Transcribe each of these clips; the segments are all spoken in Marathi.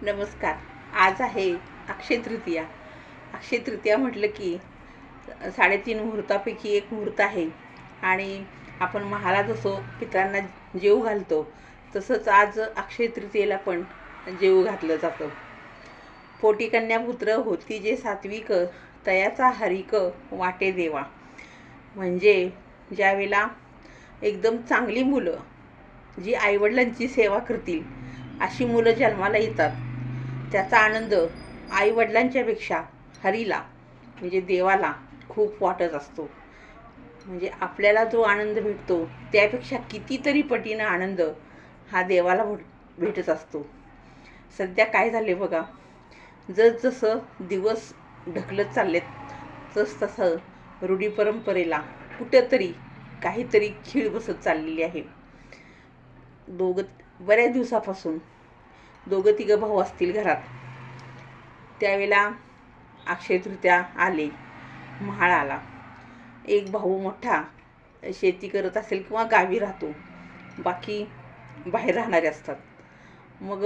नमस्कार. आज आहे अक्षय तृतीया. अक्षय तृतीया म्हटलं की साडेतीन मुहूर्तापैकी एक मुहूर्त आहे. आणि आपण महाला जसो पितरांना जेव घालतो तसंच आज अक्षय तृतीयेला पण जेव घातलं जातं. पोटी कन्यापुत्र होती जे सात्विक तयाचा हरिक वाटे देवा. म्हणजे ज्यावेळेला एकदम चांगली मुलं जी आईवडिलांची सेवा करतील अशी मुलं जन्माला येतात. त्याचा आनंद आईवडिलांच्यापेक्षा हरीला म्हणजे देवाला खूप वाटत असतो. म्हणजे आपल्याला जो आनंद भेटतो त्यापेक्षा कितीतरी पटीनं आनंद हा देवाला भेटत असतो. सध्या काय झाले बघा जसजसं दिवस ढकलत चाललेत तसतसं रूढी परंपरेला कुठंतरी काहीतरी खीळ बसत चाललेली आहे. दोघं बऱ्याच दिवसापासून दोघं तिघं भाऊ असतील घरात. त्यावेळेला अक्षय तृतीया आले. महाळ आला. एक भाऊ मोठा शेती करत असेल किंवा गावी राहतो. बाकी बाहेर राहणारे असतात. मग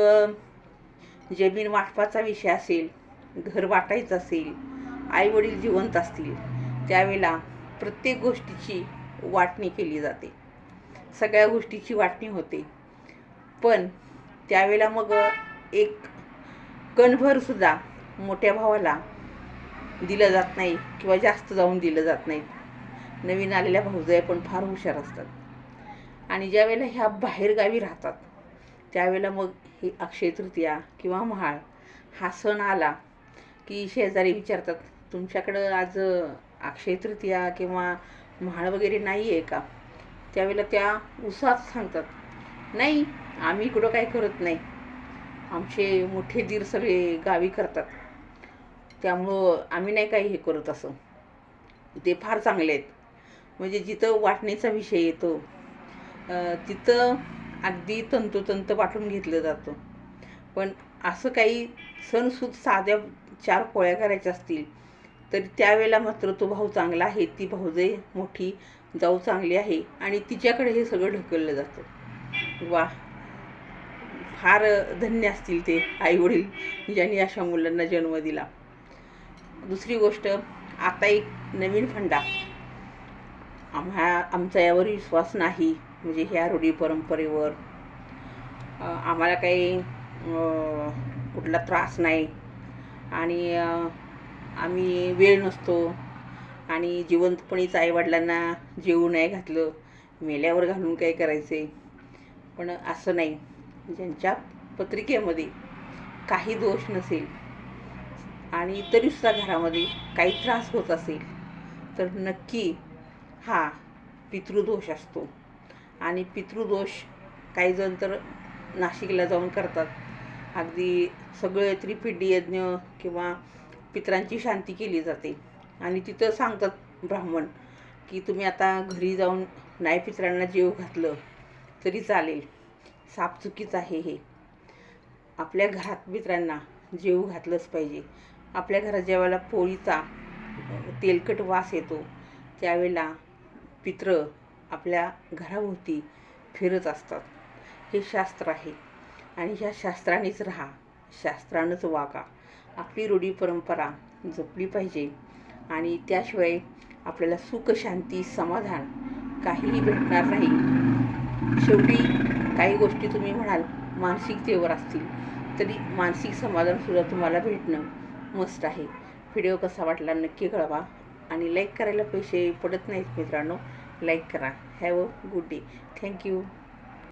जमीन वाटपाचा विषय असेल घर वाटायचं असेल आईवडील जिवंत असतील त्यावेळेला प्रत्येक गोष्टीची वाटणी केली जाते. सगळ्या गोष्टीची वाटणी होते. पण त्यावेळेला मग एक कणभरसुद्धा मोठ्या भावाला दिलं जात नाही किंवा जास्त जाऊन दिलं जात नाही. नवीन आलेल्या भाऊजाई पण फार हुशार असतात. आणि ज्यावेळेला ह्या बाहेरगावी राहतात त्यावेळेला मग ही अक्षय तृतीया किंवा महाळ हा सण आला की शेजारी विचारतात तुमच्याकडं आज अक्षय तृतीया किंवा महाळ वगैरे नाही आहे का? त्यावेळेला त्या उत्साहात सांगतात नाही आम्ही इकडं काय करत नाही. आमचे मोठे दीर सगळे गावी करतात. त्यामुळं आम्ही नाही काही हे करत असं. ते फार चांगले आहेत. म्हणजे जिथं वाटणीचा विषय येतो तिथं अगदी तंतोतंत वाटून घेतलं जातं. पण असं काही सणसूद साध्या चार पोळ्या करायच्या असतील तर त्यावेळेला मात्र तो भाऊ चांगला आहे. ती भाऊजाई मोठी जाऊ चांगली आहे आणि तिच्याकडे हे सगळं ढकललं जातं. वा फार धन्य असतील ते आईवडील ज्यांनी अशा मुलांना जन्म दिला. दुसरी गोष्ट आता एक नवीन फंडा. आम्हा आमचा यावर विश्वास नाही म्हणजे ह्या रूढी परंपरेवर. आम्हाला काही कुठला त्रास नाही. आणि आम्ही वेळ नसतो. आणि जिवंतपणीच आईवडिलांना जेवू नाही घातलं मेल्यावर घालून काय करायचे? पण असं नाही. ज्यांच्या पत्रिकेमध्ये काही दोष नसेल आणि तरीसुद्धा घरामध्ये काही त्रास होत असेल तर नक्की हा पितृदोष असतो. आणि पितृदोष काही जण तर नाशिकला जाऊन करतात. अगदी सगळे त्रिपिंडी यज्ञ किंवा पितरांची शांती केली जाते. आणि तिथं सांगतात ब्राह्मण की तुम्ही आता घरी जाऊन नाही पितरांना जेव घातलं तरी चालेल. साप चुकीच आहे हे. आपल्या घरात मित्रांना जेवू घातलंच पाहिजे. आपल्या घरात ज्यावेळेला पोळीचा तेलकट वास येतो. त्यावेळेला पित्र आपल्या घराभोवती फिरत असतात. हे शास्त्र आहे. आणि ह्या शास्त्रानेच राहा. शास्त्रानंच वागा. आपली रूढी परंपरा जपली पाहिजे. आणि त्याशिवाय आपल्याला सुख शांती समाधान काहीही भेटणार नाही. शेवटी काही गोष्टी तुम्ही म्हणाल मानसिकतेवर असतील तरी मानसिक समाधानसुद्धा तुम्हाला भेटणं मस्त आहे. व्हिडिओ कसा वाटला नक्की कळवा आणि लाईक करायला पैसे पडत नाहीत मित्रांनो लाईक करा. Have a good day thank you